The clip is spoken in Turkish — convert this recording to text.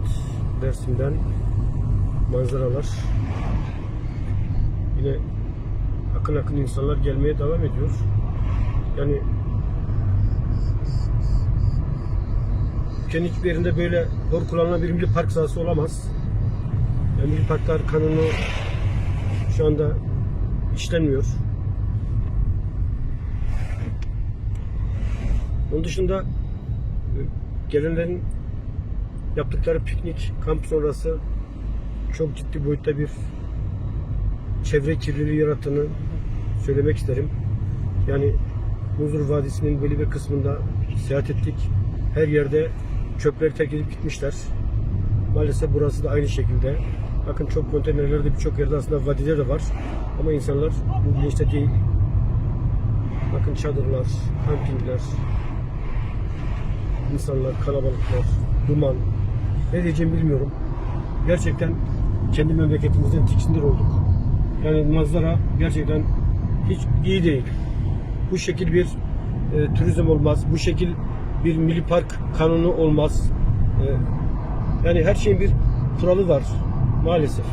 Evet, Dersim'den manzaralar. Yine akın akın insanlar gelmeye devam ediyor. Yani ülkenin hiçbir yerinde böyle hor kullanılan bir park sahası olamaz. Yani milli parklar kanunu şu anda işlenmiyor. Onun dışında e, gelenlerin yaptıkları piknik kamp sonrası çok ciddi boyutta bir çevre kirliliği yarattığını söylemek isterim. Yani Muzur Vadisi'nin belli bir kısmında seyahat ettik. Her yerde çöpleri terk edip gitmişler. Maalesef burası da aynı şekilde. Bakın çok konteynerlerde birçok yerde aslında vadiler de var. Ama insanlar bu bilinçte değil. Bakın çadırlar, kampingler, insanlar, kalabalıklar, duman. Ne diyeceğimi bilmiyorum. Gerçekten kendi memleketimizden tiksindir olduk. Yani manzara gerçekten hiç iyi değil. Bu şekil bir e, turizm olmaz. Bu şekil bir milli park kanunu olmaz. E, yani her şeyin bir kuralı var maalesef.